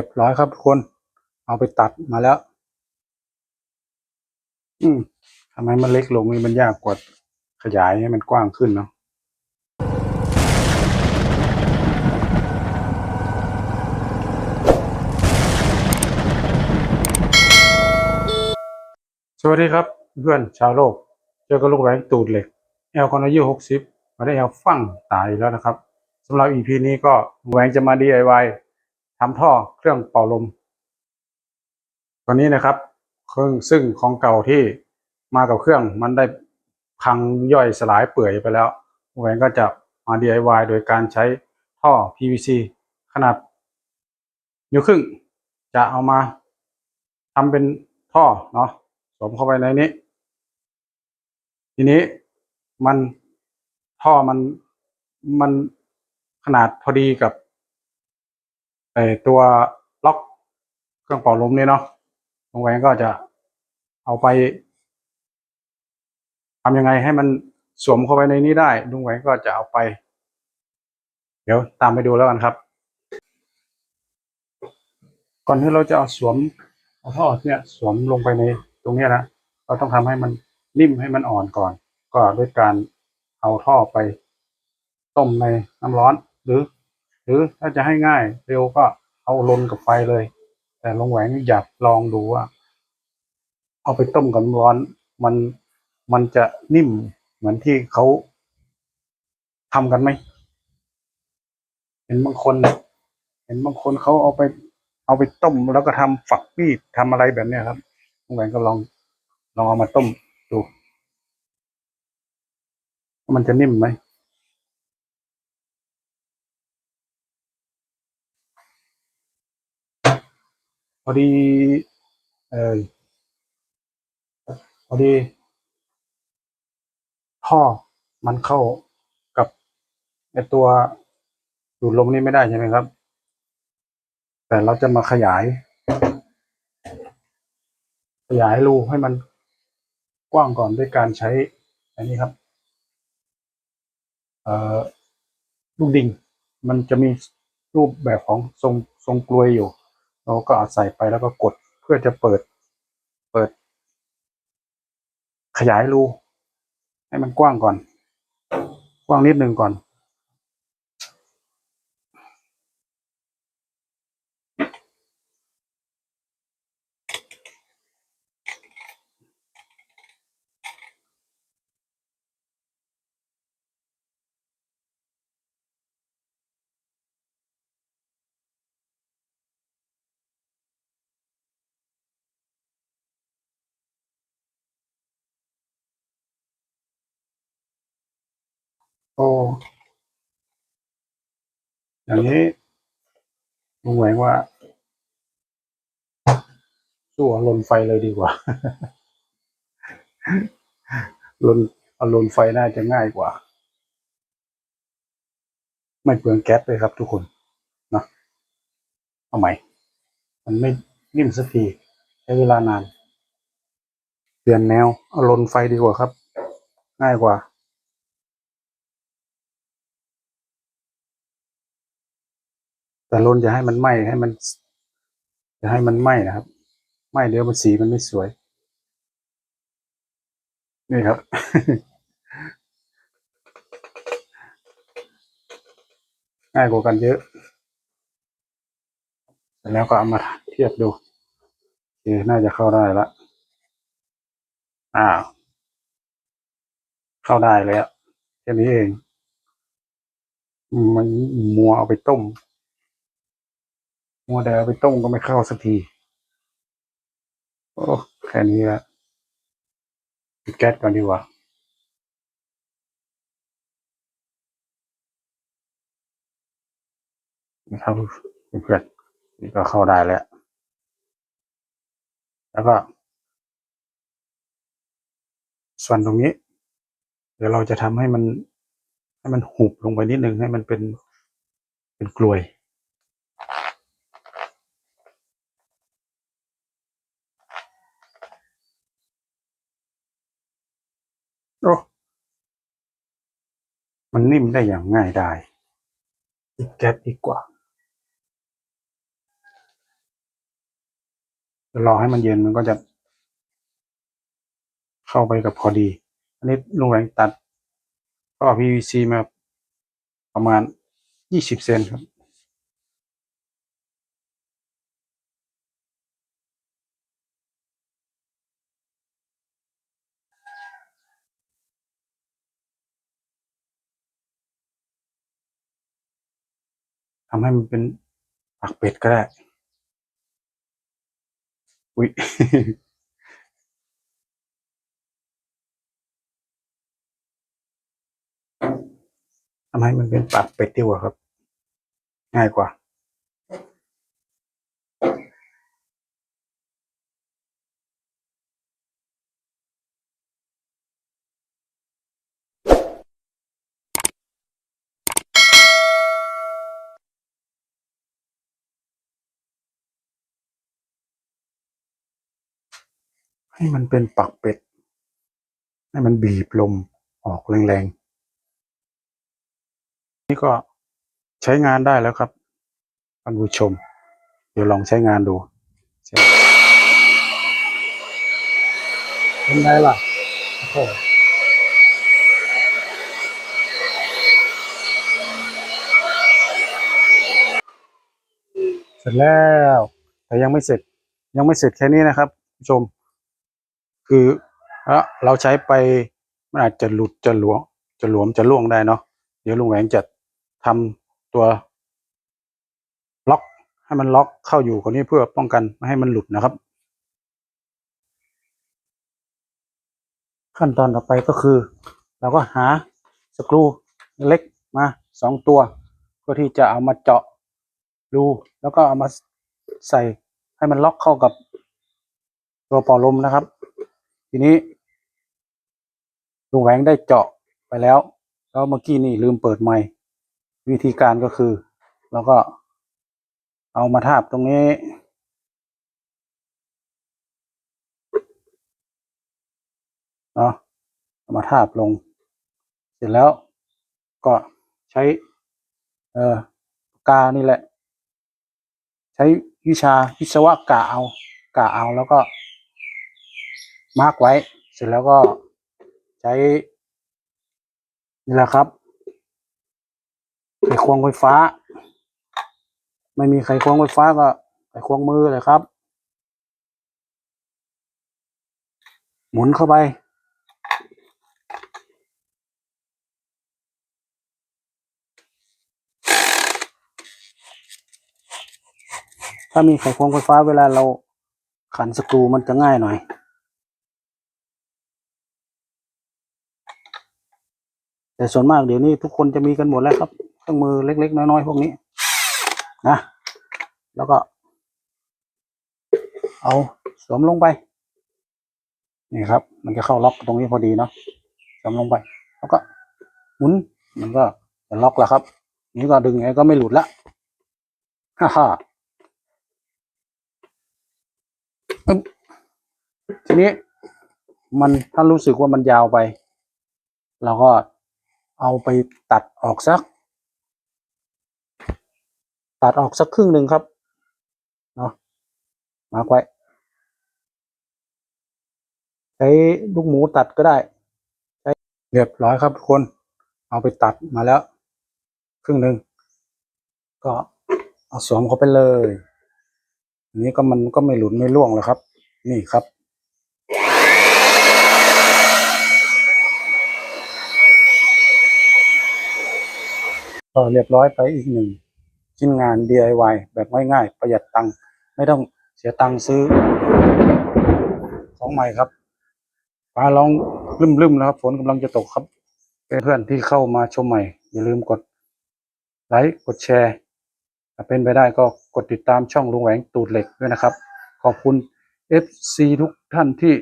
รียบร้อยครับทุกคน เอาไปตัดมาแล้ว อืมทำไมมันเล็กลงนี่มันยากกว่าขยายให้มันกว้างขึ้นเนาะสวัสดีครับ เพื่อนชาวโลก เจอกับลูกแหวนตูดเหล็กแอลคอนอายุหกสิบมาได้แอลฟั่งตายแล้วนะครับสำหรับ EP นี้ก็แหวงจะมา DIY ทำท่อเครื่องเป่าลม ตัวนี้นะครับ เครื่องซึ่งของเก่าที่มากับเครื่องมันได้พังย่อยสลายเปื่อยไปแล้วแหวงก็จะมา DIY โดยการใช้ท่อ PVC ขนาดนิ้วครึ่ง จะเอามาทำเป็นท่อเนาะสวมเข้าไปในนี้ ทีนี้มันท่อมันมันขนาดพอดีกับ ไอตัวล็อกเครื่องเป่าลมนี่เนาะลุงแหวงก็จะเอาไปทำยังไงให้มันสวมเข้าไปในนี้ได้ลุงแหวงก็จะเอาไป เดี๋ยวตามไปดูแล้วกันครับ ก่อนที่เราจะเอาสวมเอาท่อเนี่ยสวมลงไปในตรงนี้นะเราต้องทำให้มันนิ่มให้มันอ่อนก่อน ก็ด้วยการเอาท่อไปต้มในน้ำร้อนหรือ รือถ้าจะให้ง่ายเร็วก็เอาลนกับไฟเลย แต่ลงแหวงอยากลองดูว่า เอาไปต้มกับร้อน มันมันจะนิ่มเหมือนที่เขาทำกันไหมเห็นบางคนเห็นบางคนเขาเอาไป เอาไปต้มแล้วก็ทำฝักมีดทำอะไรแบบเนี้ยครับลงแหวงก็ลองลองเอามาต้มดู มันจะนิ่มไหม อดีเออพอดี ท่อมันเข้ากับไอตัวดูดลมนี่ไม่ได้ใช่ไหมครับ แต่เราจะมาขยาย ขยายรูให้มันกว้างก่อนด้วยการใช้อันนี้ครับเอ่อลูกดิ่ง มันจะมีรูปแบบของทรงทรงกลวยอยู่ เราก็เอาใส่ไปแล้วก็กดเพื่อจะเปิด เปิด ขยายรูให้มันกว้างก่อน กว้างนิดนึงก่อน อ้อย่างนี้ลุงแหวงว่าสู้อาลนไฟเลยดีกว่าลนเอาลนไฟน่าจะง่ายกว่า ไม่เปลืองแก๊สเลยครับทุกคนเนาะเอาใหม่ มันไม่นิ่มสักทีใช้เวลานาน เปลี่ยนแนวเอาลนไฟดีกว่าครับ ง่ายกว่า แต่ลนจะให้มันไหม้ให้มันจะให้มันไหม้นะครับไหม้เดี๋ยวมันสีมันไม่สวย นี่ครับ ง่ายกว่ากันเยอะ แล้วก็เอามาเทียบดูโอเคน่าจะเข้าได้ละอ้าวเข้าได้แล้วแค่นี้เอง มันมัวเอาไปต้ม มัวแต่เอาไปต้มก็ไม่เข้าสักที โอ้แค่นี้ละปิดแก๊สก่อนดีกว่านะครับเพื่อนนี่ก็เข้าได้แล้ว แล้วก็ ส่วนตรงนี้ เดี๋ยวเราจะทำให้มัน ให้มันหุบลงไปนิดนึงให้มันเป็นเป็นกลวย โอ้มันนิ่มได้อย่างง่ายได้ปิดแก๊สดีกว่า รอให้มันเย็นมันก็จะ เข้าไปกับพอดี อันนี้ลุงแหวงตัด ก็ PVC มาประมาณยี่สิบเซนครับ ทำให้มันเป็นปากเป็ดก็ได้ อุ๊ยทำให้มันเป็นปากเป็ดดีกว่าครับ ง่ายกว่า ให้มันเป็นปักเป็ด ให้มันบีบลมออกแรงๆ นี่ก็ใช้งานได้แล้วครับท่านผู้ชม เดี๋ยวลองใช้งานดู เป็นไงล่ะโอ้โหเสร็จแล้ว แต่ยังไม่เสร็จยังไม่เสร็จแค่นี้นะครับผู้ชม คือเราใช้ไปมันอาจจะหลุดจะหลวมจะหลวมจะล่วงได้เนาะเดี๋ยวลุงแหวงจะทำตัวล็อกให้มันล็อกเข้าอยู่คนนี้เพื่อป้องกันไม่ให้มันหลุดนะครับ ขั้นตอนต่อไปก็คือ เราก็หาสกรูเล็กมาสองตัวเพื่อที่จะเอามาเจาะรูแล้วก็เอามาใส่ให้มันล็อกเข้ากับตัวป่าลมนะครับ ทีนี้ลุงแหวงได้เจาะไปแล้ว แล้วเมื่อกี้นี่ลืมเปิดไมค์วิธีการก็คือเราก็เอามาทาบตรงนี้ เนาะามาทาบลง เสร็จแล้วก็ใช้ เอ่อปากกานี่แหละ ใช้วิชาวิศวะกะเอากะเอาแล้วก็ มาร์กไว้ เสร็จแล้วก็ใช้นี่แหละครับ ไขควงไฟฟ้า ไม่มีไขควงไฟฟ้าก็ไขควงมือเลยครับ หมุนเข้าไปถ้ามีไขควงไฟฟ้าเวลาเราขันสกรูมันจะง่ายหน่อย แต่ส่วนมากเดี๋ยวนี้ทุกคนจะมีกันหมดแล้วครับเครื่องมือเล็ก ๆ น้อยๆพวกนี้นะแล้วก็ เอาสวมลงไป นี่ครับ มันจะเข้าล็อกตรงนี้พอดีเนาะสวมลงไป แล้วก็หมุนมันก็จะล็อกแล้วครับ นี่ก็ดึงไงก็ไม่หลุดละฮ่าฮ่าทีนี้มันถ้ารู้สึกว่ามันยาวไป เราก็ เอาไปตัดออกสัก ตัดออกสักครึ่งหนึ่งครับเนาะมาไว้ใช้ลูกหมูตัดก็ได้ใช้เรียบร้อยครับทุกคน เอาไปตัดมาแล้ว ครึ่งหนึ่งก็เอาสวมเข้าไปเลยอันนี้ก็มันก็ไม่หลุดไม่ร่วงแล้วครับ นี่ครับ ก็เรียบร้อยไปอีกหนึ่งชิ้นงาน DIY แบบง่ายๆ ประหยัดตังค์ไม่ต้องเสียตังค์ซื้อ ของใหม่ครับฟ้าร้องรึมๆนะครับ ฝนกำลังจะตกครับเพื่อนที่เข้ามาชมใหม่ อย่าลืมกดไลค์กดแชร์ถ้าเป็นไปได้ก็กดติดตามช่องลุงแหวงตูดเหล็กด้วยนะครับ ขอบคุณ FC ทุกท่านที่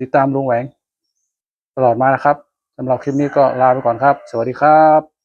ติดตามลุงแหวง ตลอดมานะครับสำหรับคลิปนี้ก็ลาไปก่อนครับ สวัสดีครับ